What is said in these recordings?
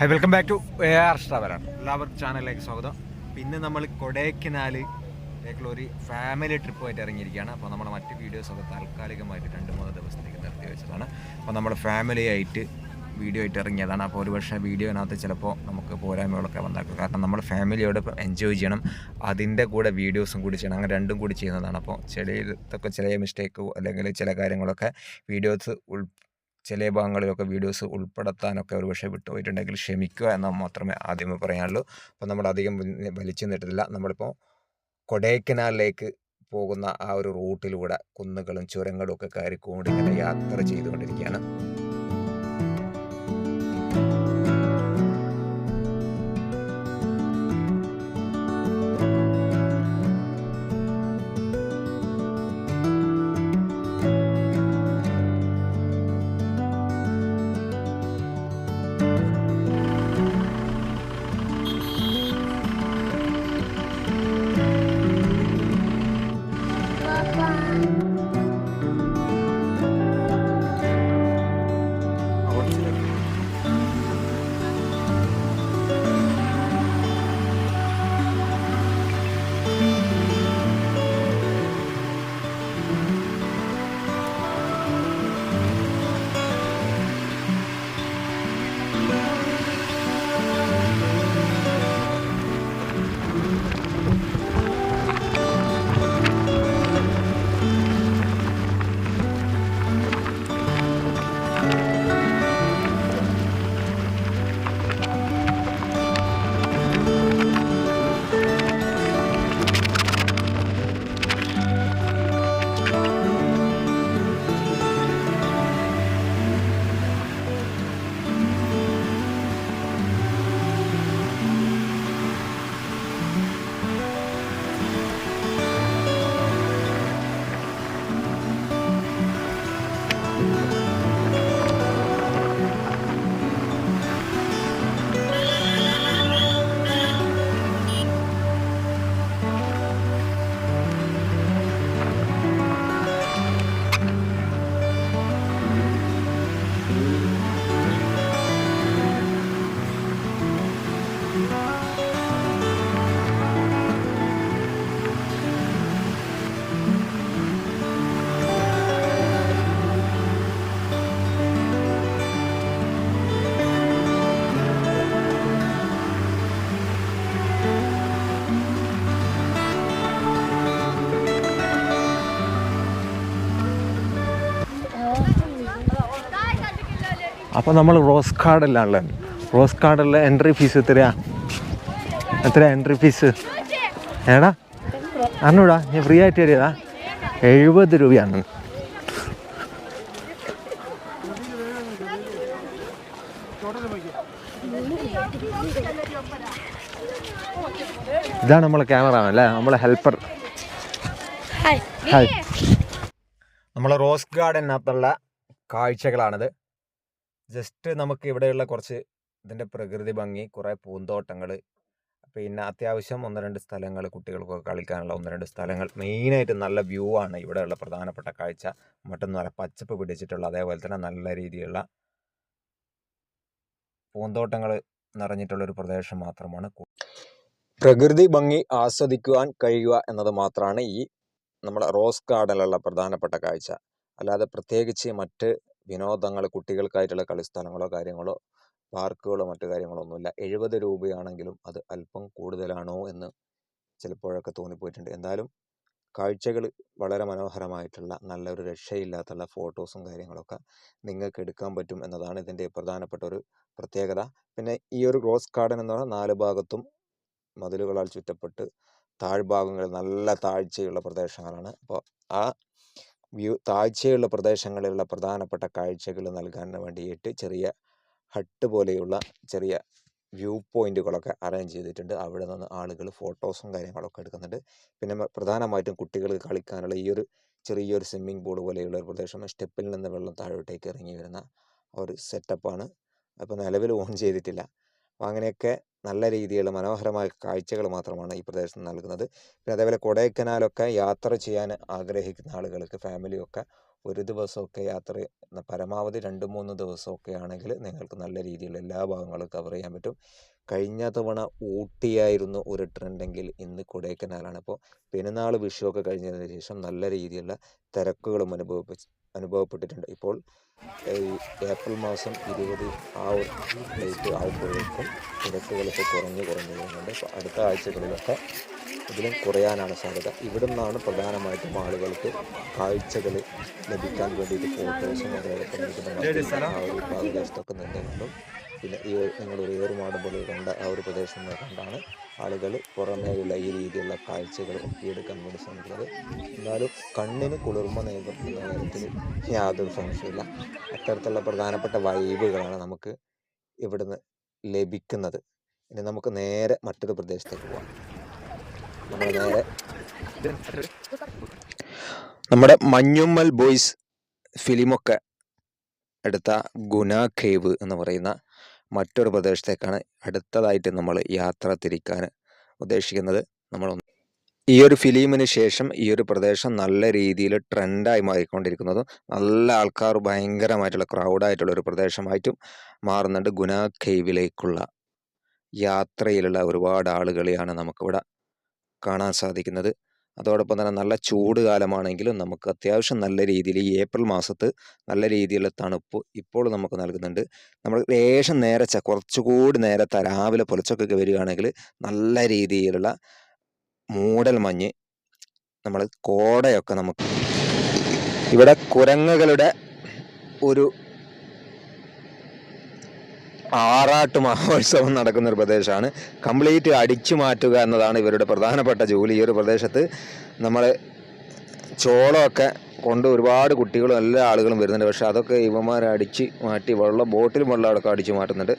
Hi welcome back to A R ട്രാവലാണ് എല്ലാവർക്കും ചാനലിലേക്ക് സ്വാഗതം. പിന്നെ നമ്മൾ കൊടൈക്കനാൽ ഒരു ഫാമിലി ട്രിപ്പുമായിട്ട് ഇറങ്ങിയിരിക്കുകയാണ്. അപ്പോൾ നമ്മുടെ മറ്റ് വീഡിയോസൊക്കെ താൽക്കാലികമായിട്ട് രണ്ട് മൂന്ന് ദിവസത്തേക്ക് നിർത്തി വെച്ചതാണ്. അപ്പോൾ നമ്മൾ ഫാമിലി ആയിട്ട് വീഡിയോ ആയിട്ട് ഇറങ്ങിയതാണ്. അപ്പോൾ ഒരു പക്ഷേ വീഡിയോനകത്ത് ചിലപ്പോൾ നമുക്ക് പോരായ്മകളൊക്കെ വന്നേക്കും. കാരണം നമ്മൾ ഫാമിലിയോട് എൻജോയ് ചെയ്യണം. അതിന്റെ കൂടെ വീഡിയോസും കൂടി ചെയ്യണം. അങ്ങനെ രണ്ടും കൂടി ചെയ്യുന്നതാണ്. അപ്പോൾ ചെറിയതൊക്കെ ചില മിസ്റ്റേക്ക് അല്ലെങ്കിൽ ചില കാര്യങ്ങളൊക്കെ വീഡിയോസ് ചില ഭാഗങ്ങളിലൊക്കെ വീഡിയോസ് ഉൾപ്പെടുത്താനൊക്കെ ഒരു പക്ഷേ വിട്ടുപോയിട്ടുണ്ടെങ്കിൽ ക്ഷമിക്കുക എന്ന് മാത്രമേ ആദ്യമേ പറയാനുള്ളൂ. അപ്പോൾ നമ്മൾ അധികം വലി- വലിച്ചു നിട്ടില്ല നമ്മളിപ്പോൾ കൊടൈക്കനാലിലേക്ക് പോകുന്ന ആ ഒരു റൂട്ടിലൂടെ കുന്നുകളും ചുരങ്ങളും ഒക്കെ കയറിക്കൊണ്ട് ഇങ്ങനെ യാത്ര ചെയ്തുകൊണ്ടിരിക്കുകയാണ്. അപ്പോൾ നമ്മൾ റോസ് കാർഡിലാണല്ലോ റോസ് കാർഡിലെ എൻട്രി ഫീസ് എത്രയാ? എത്ര എൻട്രി ഫീസ്? ഏടാ അറിഞ്ഞൂടാ ഞാൻ ഫ്രീ ആയിട്ട് തരികതാ എഴുപത് രൂപയാണ്. ഇതാണ് നമ്മളെ ക്യാമറ അല്ലേ? നമ്മളെ ഹെൽപ്പർ ഹായ് നമ്മളെ റോസ് ഗാർഡനകത്തുള്ള കാഴ്ചകളാണിത്. ജസ്റ്റ് നമുക്ക് ഇവിടെയുള്ള കുറച്ച് ഇതിന്റെ പ്രകൃതി ഭംഗി കുറേ പൂന്തോട്ടങ്ങൾ പിന്നെ അത്യാവശ്യം ഒന്ന് രണ്ട് സ്ഥലങ്ങൾ കുട്ടികൾക്കൊക്കെ കളിക്കാനുള്ള ഒന്ന് രണ്ട് സ്ഥലങ്ങൾ. മെയിനായിട്ട് നല്ല വ്യൂ ആണ് ഇവിടെയുള്ള പ്രധാനപ്പെട്ട കാഴ്ച. മറ്റൊന്നും നല്ല പച്ചപ്പ് പിടിച്ചിട്ടുള്ള അതേപോലെ തന്നെ നല്ല രീതിയിലുള്ള പൂന്തോട്ടങ്ങൾ നിറഞ്ഞിട്ടുള്ളൊരു പ്രദേശം മാത്രമാണ് പ്രകൃതി ഭംഗി ആസ്വദിക്കുവാൻ കഴിയുക എന്നത് മാത്രമാണ് ഈ നമ്മുടെ റോസ് ഗാർഡനിലുള്ള പ്രധാനപ്പെട്ട കാഴ്ച. അല്ലാതെ പ്രത്യേകിച്ച് മറ്റ് വിനോദങ്ങൾ കുട്ടികൾക്കായിട്ടുള്ള കളിസ്ഥലങ്ങളോ കാര്യങ്ങളോ പാർക്കുകളോ മറ്റു കാര്യങ്ങളോ ഒന്നുമില്ല എഴുപത് രൂപയാണെങ്കിലും അത് അല്പം കൂടുതലാണോ എന്ന് ചിലപ്പോഴൊക്കെ തോന്നിപ്പോയിട്ടുണ്ട്. എന്തായാലും കാഴ്ചകൾ വളരെ മനോഹരമായിട്ടുള്ള നല്ലൊരു രക്ഷയില്ലാത്തുള്ള ഫോട്ടോസും കാര്യങ്ങളൊക്കെ നിങ്ങൾക്ക് എടുക്കാൻ പറ്റും എന്നതാണ് ഇതിന്റെ പ്രധാനപ്പെട്ട ഒരു പ്രത്യേകത. പിന്നെ ഈ ഒരു റോസ് ഗാർഡൻ എന്ന് പറഞ്ഞാൽ നാല് ഭാഗത്തും മതിലുകളാൽ ചുറ്റപ്പെട്ട് താഴ്ഭാഗങ്ങളിൽ നല്ല താഴ്ചയുള്ള പ്രദേശങ്ങളാണ്. അപ്പോൾ ആ വ്യൂ താഴ്ചയുള്ള പ്രദേശങ്ങളിലുള്ള പ്രധാനപ്പെട്ട കാഴ്ചകൾ നൽകാൻ വേണ്ടിയിട്ട് ചെറിയ ഹട്ട് പോലെയുള്ള ചെറിയ വ്യൂ പോയിന്റുകളൊക്കെ അറേഞ്ച് ചെയ്തിട്ടുണ്ട്. അവിടെ നിന്ന് ആളുകൾ ഫോട്ടോസും കാര്യങ്ങളൊക്കെ എടുക്കുന്നുണ്ട്. പിന്നെ പ്രധാനമായിട്ടും കുട്ടികൾക്ക് കളിക്കാനുള്ള ഈ ഒരു ചെറിയൊരു സ്വിമ്മിംഗ് പൂൾ പോലെയുള്ള ഒരു പ്രദേശം സ്റ്റെപ്പിൽ നിന്ന് വെള്ളം താഴോട്ടേക്ക് ഇറങ്ങി വരുന്ന ഒരു സെറ്റപ്പാണ്. അപ്പോൾ നിലവിൽ ഓൺ ചെയ്തിട്ടില്ല. അങ്ങനെയൊക്കെ നല്ല രീതിയിലുള്ള മനോഹരമായ കാഴ്ചകൾ മാത്രമാണ് ഈ പ്രദേശത്ത് നൽകുന്നത്. പിന്നെ അതേപോലെ കൊടൈക്കനാലൊക്കെ യാത്ര ചെയ്യാൻ ആഗ്രഹിക്കുന്ന ആളുകൾക്ക് ഫാമിലിയൊക്കെ ഒരു ദിവസമൊക്കെ യാത്ര പരമാവധി രണ്ട് മൂന്ന് ദിവസമൊക്കെ ആണെങ്കിൽ നിങ്ങൾക്ക് നല്ല രീതിയിൽ എല്ലാ ഭാഗങ്ങളും കവർ ചെയ്യാൻ പറ്റും. കഴിഞ്ഞ തവണ ഊട്ടിയായിരുന്നു ഒരു ട്രെൻഡെങ്കിൽ ഇന്ന് കൊടൈക്കനാലാണ്. അപ്പോൾ പെരുന്നാൾ വിഷുവൊക്കെ കഴിഞ്ഞതിന് ശേഷം നല്ല രീതിയിലുള്ള തിരക്കുകളും അനുഭവപ്പെ അനുഭവപ്പെട്ടിട്ടുണ്ട്. ഇപ്പോൾ ഏപ്രിൽ മാസം ഇരുപത് ആ ഡേറ്റ് ആകുമ്പോഴേക്കും തിരക്കുകളൊക്കെ കുറഞ്ഞ് കുറഞ്ഞ് വരുന്നുണ്ട് അടുത്ത ആഴ്ചകളിലൊക്കെ ഇതിലും കുറയാനാണ് സാധ്യത. ഇവിടെ നിന്നാണ് പ്രധാനമായിട്ടും ആളുകൾക്ക് കാഴ്ചകൾ ലഭിക്കാൻ വേണ്ടിയിട്ട് ഫോട്ടോസും ഇതിന്റെ ആ ഒരു പ്രദേശത്തൊക്കെ നിന്നുകൊണ്ടും. പിന്നെ ഈ നിങ്ങളൊരു ഏറുമാടം പോലെ കണ്ട ആ ഒരു പ്രദേശം കണ്ടാണ് ആളുകൾ പുറമേയുള്ള ഈ രീതിയിലുള്ള കാഴ്ചകൾ ഒപ്പിയെടുക്കാൻ വേണ്ടി ശ്രമിക്കുന്നത്. എന്നാലും കണ്ണിന് കുളിർമ നൽകുന്ന കാര്യത്തിൽ യാതൊരു സംശയമില്ല അത്തരത്തിലുള്ള പ്രധാനപ്പെട്ട വൈബുകളാണ് നമുക്ക് ഇവിടുന്ന് ലഭിക്കുന്നത്. ഇനി നമുക്ക് നേരെ മറ്റൊരു പ്രദേശത്തേക്ക് പോവാം. നമ്മൾ നേരെ നമ്മുടെ മഞ്ഞുമ്മൽ ബോയ്സ് ഫിലിമൊക്കെ എടുത്ത ഗുന കേവ് എന്ന് പറയുന്ന മറ്റൊരു പ്രദേശത്തേക്കാണ് അടുത്തതായിട്ട് നമ്മൾ യാത്ര തിരിക്കാൻ ഉദ്ദേശിക്കുന്നത്. നമ്മൾ ഈ ഒരു ഫിലിമിന് ശേഷം ഈ ഒരു പ്രദേശം നല്ല രീതിയിൽ ട്രെൻഡായി മാറിക്കൊണ്ടിരിക്കുന്നതും നല്ല ആൾക്കാർ ഭയങ്കരമായിട്ടുള്ള ക്രൗഡായിട്ടുള്ള ഒരു പ്രദേശമായിട്ടും മാറുന്നുണ്ട്. ഗുനാ കേവിലേക്കുള്ള യാത്രയിലുള്ള ഒരുപാട് ആളുകളെയാണ് നമുക്കിവിടെ കാണാൻ സാധിക്കുന്നത്. അതോടൊപ്പം തന്നെ നല്ല ചൂട് കാലമാണെങ്കിലും നമുക്ക് അത്യാവശ്യം നല്ല രീതിയിൽ ഈ ഏപ്രിൽ മാസത്ത് നല്ല രീതിയിലുള്ള തണുപ്പ് ഇപ്പോൾ നമുക്ക് നൽകുന്നുണ്ട്. നമ്മൾ ലേശം നേരച്ച കുറച്ചുകൂടി നേരത്തെ രാവിലെ പുലച്ചൊക്കെ വരികയാണെങ്കിൽ നല്ല രീതിയിലുള്ള മൂടൽ മഞ്ഞ് നമ്മൾ കോടയൊക്കെ നമുക്ക് ഇവിടെ കുരങ്ങുകളുടെ ഒരു ആറാട്ട് മഹോത്സവം നടക്കുന്ന ഒരു പ്രദേശമാണ്. കംപ്ലീറ്റ് അടിച്ചു മാറ്റുക എന്നതാണ് ഇവരുടെ പ്രധാനപ്പെട്ട ജോലി. ഈ ഒരു പ്രദേശത്ത് നമ്മൾ ചോളമൊക്കെ കൊണ്ട് ഒരുപാട് കുട്ടികളും എല്ലാ ആളുകളും വരുന്നുണ്ട്. പക്ഷേ അതൊക്കെ ഇവന്മാർ അടിച്ച് മാറ്റി വെള്ളം ബോട്ടിലും വെള്ളമൊക്കെ അടിച്ചു മാറ്റുന്നുണ്ട്.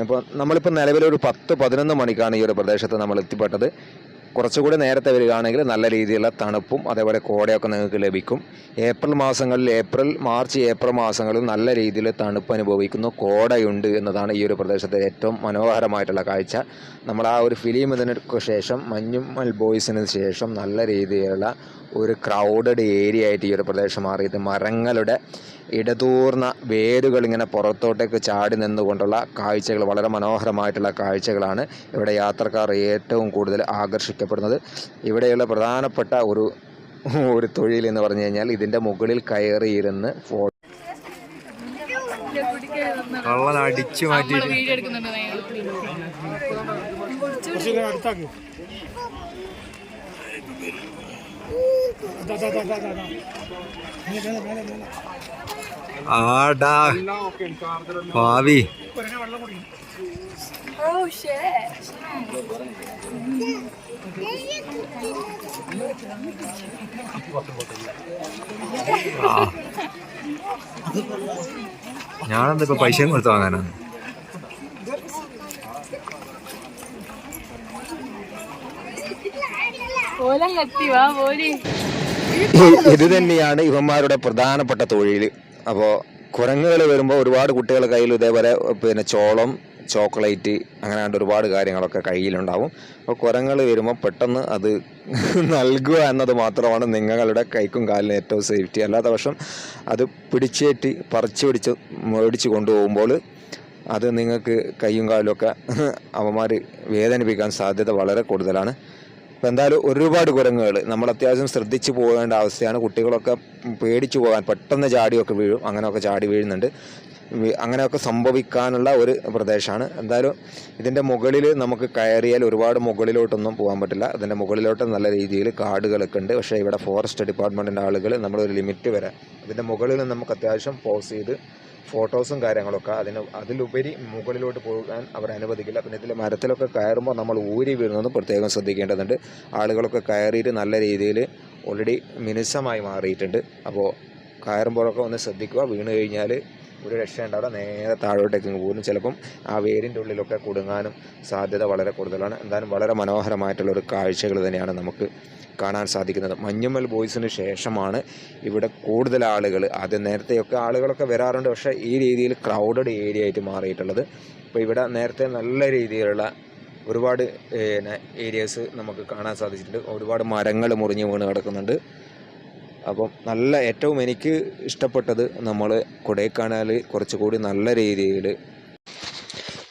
അപ്പോൾ നമ്മളിപ്പോൾ നിലവിലൊരു പത്ത് പതിനൊന്ന് മണിക്കാണ് ഈ ഒരു പ്രദേശത്ത് നമ്മൾ എത്തിപ്പെട്ടത്. കുറച്ചുകൂടി നേരത്തെ വരികയാണെങ്കിൽ നല്ല രീതിയിലുള്ള തണുപ്പും അതേപോലെ കോടയൊക്കെ നിങ്ങൾക്ക് ലഭിക്കും. ഏപ്രിൽ മാസങ്ങളിൽ ഏപ്രിൽ മാർച്ച് ഏപ്രിൽ മാസങ്ങളിൽ നല്ല രീതിയിൽ തണുപ്പ് അനുഭവിക്കുന്നു. കോടയുണ്ട് എന്നതാണ് ഈ ഒരു പ്രദേശത്തെ ഏറ്റവും മനോഹരമായിട്ടുള്ള കാഴ്ച. നമ്മൾ ആ ഒരു ഫിലിം ഇതിനു ശേഷം മഞ്ഞുമ്മൽ ബോയ്സിന് ശേഷം നല്ല രീതിയിലുള്ള ഒരു ക്രൗഡഡ് ഏരിയ ആയിട്ട് ഈ ഒരു പ്രദേശം മാറിയത്. മരങ്ങളുടെ ഇടതൂർന്ന വേരുകൾ ഇങ്ങനെ പുറത്തോട്ടേക്ക് ചാടി നിന്നുകൊണ്ടുള്ള കാഴ്ചകൾ വളരെ മനോഹരമായിട്ടുള്ള കാഴ്ചകളാണ് ഇവിടെ യാത്രക്കാർ ഏറ്റവും കൂടുതൽ ആകർഷിക്കപ്പെടുന്നത്. ഇവിടെയുള്ള പ്രധാനപ്പെട്ട ഒരു ഒരു തൊഴിൽ എന്ന് പറഞ്ഞു കഴിഞ്ഞാൽ ഇതിന്റെ മുകളിൽ കയറിയിരുന്ന് ഫോട്ടോ കള്ളൻ അടിച്ചു മാറ്റിയിട്ട് ആടാ ഭാവി. Oh. ഞാനെന്താ ഇപ്പൊ പൈസയും കൊടുത്ത് വാങ്ങാനാണ് വാ പോരി ഇത് തന്നെയാണ് ഇവന്മാരുടെ പ്രധാനപ്പെട്ട തൊഴിൽ അപ്പോൾ കുരങ്ങുകൾ വരുമ്പോൾ ഒരുപാട് കുട്ടികളുടെ കയ്യിൽ ഇതേപോലെ പിന്നെ ചോളം ചോക്ലേറ്റ് അങ്ങനെ ഒരുപാട് കാര്യങ്ങളൊക്കെ കയ്യിലുണ്ടാവും. അപ്പോൾ കുരങ്ങൾ വരുമ്പോൾ പെട്ടെന്ന് അത് നൽകുക എന്നത് മാത്രമാണ് നിങ്ങളുടെ കൈക്കും കാലിനും ഏറ്റവും സേഫ്റ്റി. അല്ലാത്ത പക്ഷം അത് പിടിച്ചേറ്റി പറിച്ചു പിടിച്ച് മേടിച്ച് കൊണ്ടുപോകുമ്പോൾ അത് നിങ്ങൾക്ക് കൈയും കാലുമൊക്കെ അവന്മാർ വേദനിപ്പിക്കാൻ സാധ്യത വളരെ കൂടുതലാണ്. എന്തായാലും ഒരുപാട് കുരങ്ങുകൾ നമ്മൾ അത്യാവശ്യം ശ്രദ്ധിച്ച് പോകേണ്ട അവസ്ഥയാണ്. കുട്ടികളൊക്കെ പേടിച്ചു പോകാൻ പെട്ടെന്ന് ചാടിയൊക്കെ വീഴും. അങ്ങനെയൊക്കെ ചാടി വീഴുന്നുണ്ട്. അങ്ങനെയൊക്കെ സംഭവിക്കാനുള്ള ഒരു പ്രദേശമാണ്. എന്തായാലും ഇതിന്റെ മുകളിൽ നമുക്ക് കയറിയാൽ ഒരുപാട് മുകളിലോട്ടൊന്നും പോകാൻ പറ്റില്ല. അതിന്റെ മുകളിലോട്ട് നല്ല രീതിയിൽ കാടുകളൊക്കെ ഉണ്ട്. പക്ഷേ ഇവിടെ ഫോറസ്റ്റ് ഡിപ്പാർട്ട്മെന്റിന്റെ ആളുകൾ നമ്മളൊരു ലിമിറ്റ് വരെ അതിന്റെ മുകളിൽ നമുക്ക് അത്യാവശ്യം പോസ് ചെയ്ത് ഫോട്ടോസും കാര്യങ്ങളൊക്കെ അതിന് അതിലുപരി മുകളിലോട്ട് പോകാൻ അവർ അനുവദിക്കില്ല. പിന്നെ ഇതിൽ മരത്തിലൊക്കെ കയറുമ്പോൾ നമ്മൾ ഊരി വീഴുന്നത് പ്രത്യേകം ശ്രദ്ധിക്കേണ്ടതുണ്ട്. ആളുകളൊക്കെ കയറിയിട്ട് നല്ല രീതിയിൽ ഓൾറെഡി മിനുസമായി മാറിയിട്ടുണ്ട്. അപ്പോൾ കയറുമ്പോഴൊക്കെ ഒന്ന് ശ്രദ്ധിക്കുക. വീണ് കഴിഞ്ഞാൽ ഒരു രക്ഷ ഉണ്ടാവില്ല നേരെ താഴോട്ടേക്ക് പോകുന്നു. പോകും ചിലപ്പം ആ വേരിന്റെ ഉള്ളിലൊക്കെ കുടുങ്ങാനും സാധ്യത വളരെ കൂടുതലാണ്. എന്തായാലും വളരെ മനോഹരമായിട്ടുള്ള ഒരു കാഴ്ചകൾ തന്നെയാണ് നമുക്ക് കാണാൻ സാധിക്കുന്നത്. മഞ്ഞുമ്മൽ ബോയ്സിന് ശേഷമാണ് ഇവിടെ കൂടുതൽ ആളുകൾ അത് നേരത്തെയൊക്കെ ആളുകളൊക്കെ വരാറുണ്ട്. പക്ഷേ ഈ രീതിയിൽ ക്രൗഡഡ് ഏരിയ ആയിട്ട് മാറിയിട്ടുള്ളത്. അപ്പോൾ ഇവിടെ നേരത്തെ നല്ല രീതിയിലുള്ള ഒരുപാട് ഏരിയാസ് നമുക്ക് കാണാൻ സാധിച്ചിട്ടുണ്ട്. ഒരുപാട് മരങ്ങൾ മുറിഞ്ഞ് വീണ് കിടക്കുന്നുണ്ട്. അപ്പം നല്ല ഏറ്റവും എനിക്ക് ഇഷ്ടപ്പെട്ടത് നമ്മൾ കൊടൈക്കനാൽ കുറച്ചുകൂടി നല്ല രീതിയിൽ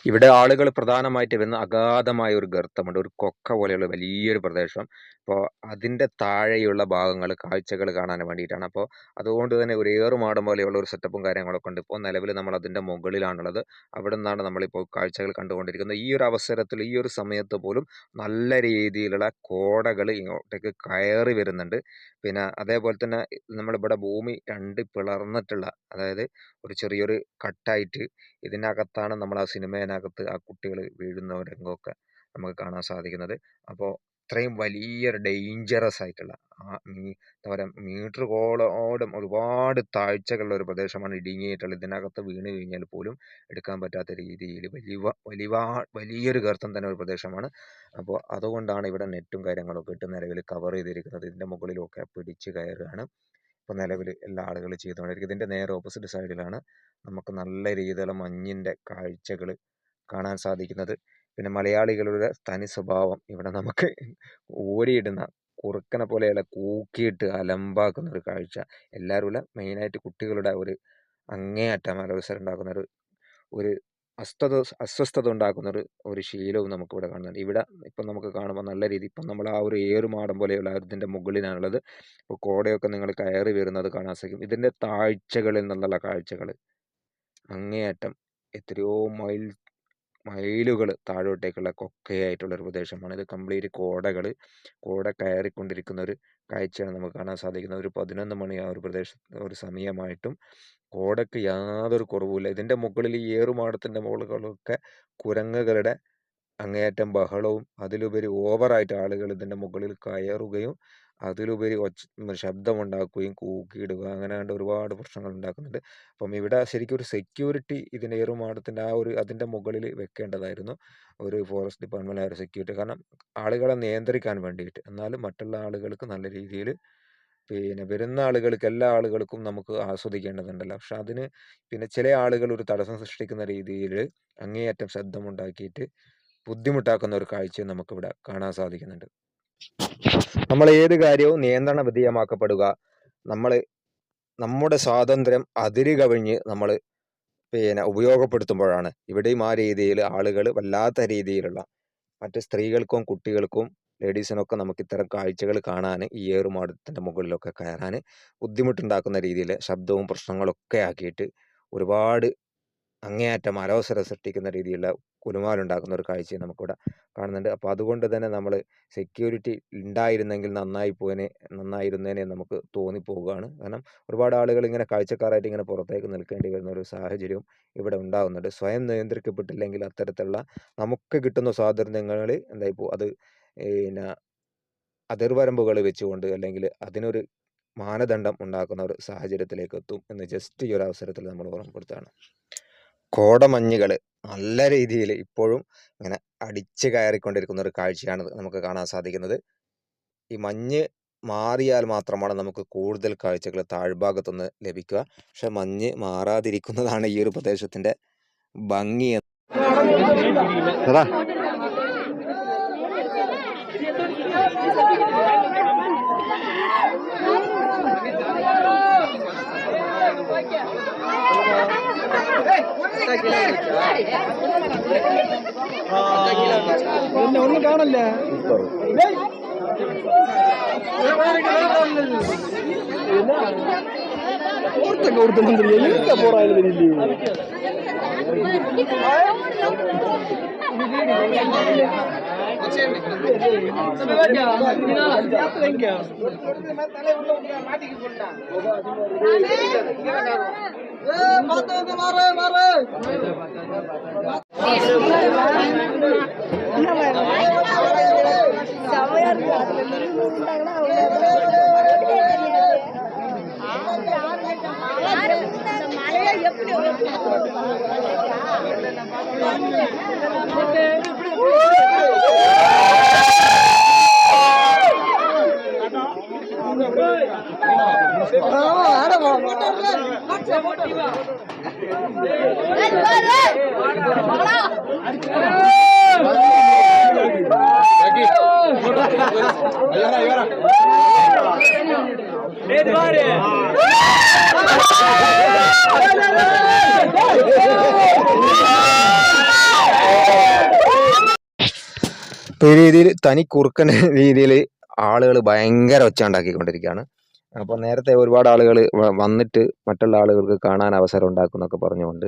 ഇവിടെ ആളുകൾ പ്രധാനമായിട്ട് വരുന്ന അഗാധമായ ഒരു ഗർത്തമുണ്ട്. ഒരു കൊക്ക പോലെയുള്ള വലിയൊരു പ്രദേശം. അപ്പോൾ അതിന്റെ താഴെയുള്ള ഭാഗങ്ങൾ കാഴ്ചകൾ കാണാൻ വേണ്ടിയിട്ടാണ്. അപ്പോൾ അതുകൊണ്ട് തന്നെ ഒരു ഏറുമാടം പോലെയുള്ള ഒരു സെറ്റപ്പും കാര്യങ്ങളൊക്കെ ഉണ്ട്. ഇപ്പോൾ നിലവിൽ നമ്മൾ അതിന്റെ മുകളിലാണുള്ളത്. അവിടെ നിന്നാണ് നമ്മളിപ്പോൾ കാഴ്ചകൾ കണ്ടുകൊണ്ടിരിക്കുന്നത്. ഈ ഒരു അവസരത്തിൽ ഈ ഒരു സമയത്ത് പോലും നല്ല രീതിയിലുള്ള കോടകൾ ഇങ്ങോട്ടേക്ക് കയറി വരുന്നുണ്ട്. പിന്നെ അതേപോലെ തന്നെ നമ്മളിവിടെ ഭൂമി രണ്ട് പിളർന്നിട്ടുള്ള അതായത് ഒരു ചെറിയൊരു കട്ടായിട്ട് ഇതിനകത്താണ് നമ്മൾ ആ സിനിമേനകത്ത് ആ കുട്ടികൾ വീഴുന്ന രംഗമൊക്കെ നമുക്ക് കാണാൻ സാധിക്കുന്നത്. അപ്പോൾ ഇത്രയും വലിയൊരു ഡേഞ്ചറസ് ആയിട്ടുള്ള ആ മീ എന്താ പറയുക മീറ്റർ കോളോടും ഒരുപാട് താഴ്ചകളുള്ള ഒരു പ്രദേശമാണ് ഇടുങ്ങിയിട്ടുള്ളത്. ഇതിനകത്ത് വീണ് കഴിഞ്ഞാൽ പോലും എടുക്കാൻ പറ്റാത്ത രീതിയിൽ വലിയ വലിയ വലിയൊരു ഗർത്തം തന്നെ ഒരു പ്രദേശമാണ്. അപ്പോൾ അതുകൊണ്ടാണ് ഇവിടെ നെറ്റും കാര്യങ്ങളൊക്കെ ഇട്ട് നിലവിൽ കവർ ചെയ്തിരിക്കുന്നത്. ഇതിന്റെ മുകളിലൊക്കെ പിടിച്ച് കയറുകയാണ്. ഇപ്പോൾ നിലവിൽ എല്ലാ ആളുകളും ചെയ്തുകൊണ്ടിരിക്കുന്നത്. ഇതിന്റെ നേരെ ഓപ്പോസിറ്റ് സൈഡിലാണ് നമുക്ക് നല്ല രീതിയിലുള്ള മഞ്ഞിന്റെ കാഴ്ചകൾ കാണാൻ സാധിക്കുന്നത്. പിന്നെ മലയാളികളുടെ തനി സ്വഭാവം ഇവിടെ നമുക്ക് ഓരിയിടുന്ന കുറുക്കനെ പോലെയുള്ള കൂക്കിയിട്ട് അലമ്പാക്കുന്ന ഒരു കാഴ്ച. എല്ലാവരുമില്ല മെയിനായിട്ട് കുട്ടികളുടെ ഒരു അങ്ങേയറ്റം അലവസരം ഉണ്ടാക്കുന്ന ഒരു ഒരു അസ്വസ്ഥത അസ്വസ്ഥത ഉണ്ടാക്കുന്ന ഒരു ഒരു ശീലവും നമുക്കിവിടെ കാണുന്നുണ്ട്. ഇവിടെ ഇപ്പം നമുക്ക് കാണുമ്പോൾ നല്ല രീതി ഇപ്പം നമ്മൾ ആ ഒരു ഏറുമാടം പോലെയുള്ള ഇതിന്റെ മുകളിലാണുള്ളത്. ഇപ്പോൾ കോടയൊക്കെ നിങ്ങൾ കയറി വരുന്നത് കാണാൻ സാധിക്കും. ഇതിന്റെ താഴ്ചകളിൽ നിന്നുള്ള കാഴ്ചകൾ അങ്ങേയറ്റം എത്രയോ മൈൽ മൈലുകൾ താഴോട്ടേക്കുള്ള കൊക്കയായിട്ടുള്ള ഒരു പ്രദേശമാണ്. ഇത് കംപ്ലീറ്റ് കോടകൾ കോട കയറിക്കൊണ്ടിരിക്കുന്ന ഒരു കാഴ്ചയാണ് നമുക്ക് കാണാൻ സാധിക്കുന്നത്. ഒരു പതിനൊന്ന് മണി ആ ഒരു പ്രദേശ ഒരു സമയമായിട്ടും കോടയ്ക്ക് യാതൊരു കുറവുമില്ല. ഇതിന്റെ മുകളിൽ ഈ ഏറുമാടത്തിന്റെ മുകളിലൊക്കെ കുരങ്ങുകളുടെ അങ്ങേയറ്റം ബഹളവും അതിലുപരി ഓവറായിട്ട് ആളുകൾ ഇതിന്റെ മുകളിൽ കയറുകയും അതിലുപരി ഒച്ച ശബ്ദമുണ്ടാക്കുകയും കൂക്കിയിടുക അങ്ങനെ കണ്ട് ഒരുപാട് പ്രശ്നങ്ങൾ ഉണ്ടാക്കുന്നുണ്ട്. അപ്പം ഇവിടെ ശരിക്കും ഒരു സെക്യൂരിറ്റി ഇതിന്റെ ഏറുമാടത്തിന്റെ ആ ഒരു അതിന്റെ മുകളിൽ വെക്കേണ്ടതായിരുന്നു. ഒരു ഫോറസ്റ്റ് ഡിപ്പാർട്ട്മെന്റ് ഒരു സെക്യൂരിറ്റി കാരണം ആളുകളെ നിയന്ത്രിക്കാൻ വേണ്ടിയിട്ട്. എന്നാലും മറ്റുള്ള ആളുകൾക്ക് നല്ല രീതിയിൽ പിന്നെ വരുന്ന ആളുകൾക്ക് എല്ലാ ആളുകൾക്കും നമുക്ക് ആസ്വദിക്കേണ്ടതുണ്ടല്ലോ. പക്ഷെ അതിന് പിന്നെ ചില ആളുകൾ ഒരു തടസ്സം സൃഷ്ടിക്കുന്ന രീതിയിൽ അങ്ങേയറ്റം ശബ്ദമുണ്ടാക്കിയിട്ട് ബുദ്ധിമുട്ടാക്കുന്ന ഒരു കാഴ്ചയും നമുക്കിവിടെ കാണാൻ സാധിക്കുന്നുണ്ട്. നമ്മൾ ഏത് കാര്യവും നിയന്ത്രണ വിധേയമാക്കപ്പെടുക നമ്മൾ നമ്മുടെ സ്വാതന്ത്ര്യം അതിര് കവിഞ്ഞ് നമ്മൾ പിന്നെ ഉപയോഗപ്പെടുത്തുമ്പോഴാണ്. ഇവിടെയും ആ രീതിയിൽ ആളുകൾ വല്ലാത്ത രീതിയിലുള്ള മറ്റ് സ്ത്രീകൾക്കും കുട്ടികൾക്കും ലേഡീസിനൊക്കെ നമുക്ക് ഇത്തരം കാഴ്ചകൾ കാണാൻ ഈ ഏറുമാടത്തിന്റെ മുകളിലൊക്കെ കയറാൻ ബുദ്ധിമുട്ടുണ്ടാക്കുന്ന രീതിയിൽ ശബ്ദവും പ്രശ്നങ്ങളൊക്കെ ആക്കിയിട്ട് ഒരുപാട് അങ്ങേയറ്റം അലവസരം സൃഷ്ടിക്കുന്ന രീതിയിലുള്ള കുലുമാലുണ്ടാക്കുന്ന ഒരു കാഴ്ചയും നമുക്കിവിടെ കാണുന്നുണ്ട്. അപ്പോൾ അതുകൊണ്ട് തന്നെ നമ്മൾ സെക്യൂരിറ്റി ഉണ്ടായിരുന്നെങ്കിൽ നന്നായി പോയനെ നന്നായിരുന്നേനെ നമുക്ക് തോന്നിപ്പോവുകയാണ്. കാരണം ഒരുപാട് ആളുകൾ ഇങ്ങനെ കാഴ്ചക്കാരായിട്ട് ഇങ്ങനെ പുറത്തേക്ക് നിൽക്കേണ്ടി വരുന്ന ഒരു സാഹചര്യവും ഇവിടെ ഉണ്ടാകുന്നുണ്ട് സ്വയം നിയന്ത്രിക്കപ്പെട്ടില്ലെങ്കിൽ അത്തരത്തിലുള്ള നമുക്ക് കിട്ടുന്ന സ്വാതന്ത്ര്യങ്ങൾ എന്തായി പോകും അത് പിന്നെ അതിർവരമ്പുകൾ വെച്ചുകൊണ്ട് അല്ലെങ്കിൽ അതിനൊരു മാനദണ്ഡം ഉണ്ടാക്കുന്ന ഒരു സാഹചര്യത്തിലേക്ക് എത്തും എന്ന് ജസ്റ്റ് ഈ ഒരു അവസരത്തിൽ നമ്മൾ ഓർമ്മപ്പെടുത്തുകയാണ്. കോടമഞ്ഞുകൾ നല്ല രീതിയിൽ ഇപ്പോഴും ഇങ്ങനെ അടിച്ച് കയറിക്കൊണ്ടിരിക്കുന്ന ഒരു കാഴ്ചയാണ് നമുക്ക് കാണാൻ സാധിക്കുന്നത്. ഈ മഞ്ഞ് മാറിയാൽ മാത്രമാണ് നമുക്ക് കൂടുതൽ കാഴ്ചകൾ താഴ്ഭാഗത്തുനിന്ന് ലഭിക്കുക. പക്ഷെ മഞ്ഞ് മാറാതിരിക്കുന്നതാണ് ഈ ഒരു പ്രദേശത്തിന്റെ ഭംഗി അതാ என்ன ஒண்ணு காணல. ஒருத்தங்க ஒருத்தன் வந்து எங்க போறாங்க தெரியல எப்படி അപ്പോൾ ഈ രീതിയിൽ തനി കുറുക്കൻ രീതിയിൽ ആളുകൾ ഭയങ്കര ഒച്ച ഉണ്ടാക്കിക്കൊണ്ടിരിക്കുകയാണ് അപ്പോൾ നേരത്തെ ഒരുപാട് ആളുകൾ വന്നിട്ട് മറ്റുള്ള ആളുകൾക്ക് കാണാൻ അവസരം ഉണ്ടാക്കുന്നൊക്കെ പറഞ്ഞുകൊണ്ട്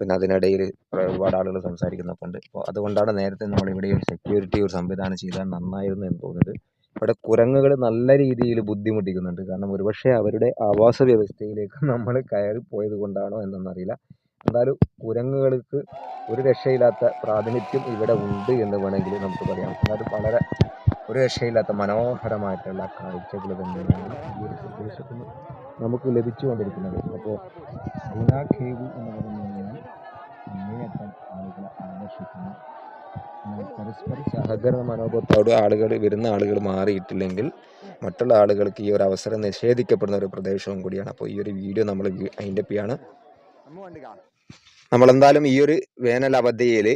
പിന്നെ അതിനിടയിൽ ഒരുപാട് ആളുകൾ സംസാരിക്കുന്നൊക്കെ ഉണ്ട്. അപ്പോൾ അതുകൊണ്ടാണ് നേരത്തെ നമ്മൾ ഇവിടെ ഒരു സെക്യൂരിറ്റി ഒരു സംവിധാനം ചെയ്താൽ നന്നായിരുന്നു എന്ന് തോന്നുന്നത് ഇവിടെ കുരങ്ങുകൾ നല്ല രീതിയിൽ ബുദ്ധിമുട്ടിക്കുന്നുണ്ട്. കാരണം ഒരുപക്ഷെ അവരുടെ ആവാസ വ്യവസ്ഥയിലേക്ക് നമ്മൾ കയറി പോയത് കൊണ്ടാണോ എന്നൊന്നറിയില്ല എന്തായാലും കുരങ്ങുകൾക്ക് ഒരു രക്ഷയില്ലാത്ത പ്രാതിനിധ്യം ഇവിടെ ഉണ്ട് എന്ന് വേണമെങ്കിൽ നമുക്ക് പറയാം. എന്നാലും വളരെ ഒരു രക്ഷയില്ലാത്ത മനോഹരമായിട്ടുള്ള കാഴ്ചകൾ തന്നെയാണ് ഈ ഒരു പ്രദേശത്ത് നമുക്ക് ലഭിച്ചുകൊണ്ടിരിക്കുന്നത്. അപ്പോൾ ഗുണ കേവ് എന്ന് പറയുന്നത് അങ്ങേയറ്റം ആളുകളെ ആകർഷിക്കുന്നു. പരസ്പര സഹകരണ മനോഭാവത്തോട് ആളുകൾ വരുന്ന ആളുകൾ മാറിയിട്ടില്ലെങ്കിൽ മറ്റുള്ള ആളുകൾക്ക് ഈ ഒരു അവസരം നിഷേധിക്കപ്പെടുന്ന ഒരു പ്രദേശവും കൂടിയാണ്. അപ്പോൾ ഈ ഒരു വീഡിയോ നമ്മൾ അതിന്റെ പിയാണ് നമ്മളെന്തായാലും ഈ ഒരു വേനൽ അവധിയിൽ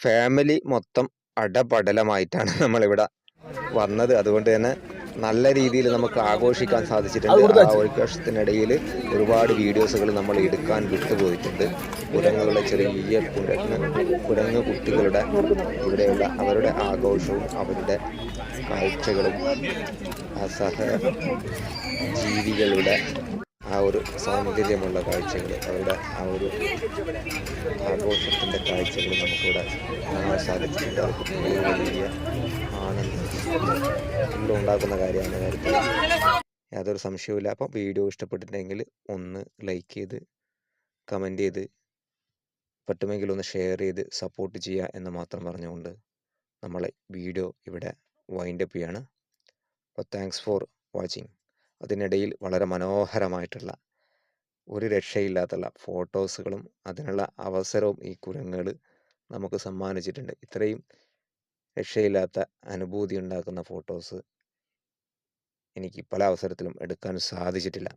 ഫാമിലി മൊത്തം അടപടലമായിട്ടാണ് നമ്മളിവിടെ വന്നത്. അതുകൊണ്ട് തന്നെ നല്ല രീതിയിൽ നമുക്ക് ആഘോഷിക്കാൻ സാധിച്ചിട്ടുണ്ട്. ആ ഒരു വർഷത്തിനിടയിൽ ഒരുപാട് വീഡിയോസുകൾ നമ്മൾ എടുക്കാൻ വിട്ടുപോയിട്ടുണ്ട്. കുരങ്ങുകളുടെ ചെറിയ കുരങ്ങ് കുരങ്ങ് കുട്ടികളുടെ ഇവിടെയുള്ള അവരുടെ ആഘോഷവും അവരുടെ കാഴ്ചകളും അസഹ സഹ ജീവികളുടെ ആ ഒരു സൗന്ദര്യമുള്ള കാഴ്ചകൾ അവരുടെ ആ ഒരു ആഘോഷത്തിന്റെ കാഴ്ചകൾ നമുക്കിവിടെ കാണാൻ സാധിച്ചിട്ടുണ്ട്. വലിയ വലിയ ആനന്ദം ഉണ്ടാക്കുന്ന കാര്യമാണ് കാര്യത്തിൽ യാതൊരു സംശയവുമില്ല. അപ്പോൾ വീഡിയോ ഇഷ്ടപ്പെട്ടിട്ടുണ്ടെങ്കിൽ ഒന്ന് ലൈക്ക് ചെയ്ത് കമന്റ് ചെയ്ത് പറ്റുമെങ്കിൽ ഒന്ന് ഷെയർ ചെയ്ത് സപ്പോർട്ട് ചെയ്യുക എന്ന് മാത്രം പറഞ്ഞുകൊണ്ട് നമ്മളെ വീഡിയോ ഇവിടെ വൈൻഡപ്പ് ചെയ്യാണ്. അപ്പോൾ താങ്ക്സ് ഫോർ വാച്ചിങ് അതിനിടയിൽ വളരെ മനോഹരമായിട്ടുള്ള ഒരു രക്ഷയില്ലാത്തുള്ള ഫോട്ടോസുകളും അതിനുള്ള അവസരവും ഈ കുരങ്ങുകൾ നമുക്ക് സമ്മാനിച്ചിട്ടുണ്ട്. ഇത്രയും രക്ഷയില്ലാത്ത അനുഭൂതി ഉണ്ടാക്കുന്ന ഫോട്ടോസ് എനിക്ക് പല അവസരത്തിലും എടുക്കാൻ സാധിച്ചിട്ടില്ല.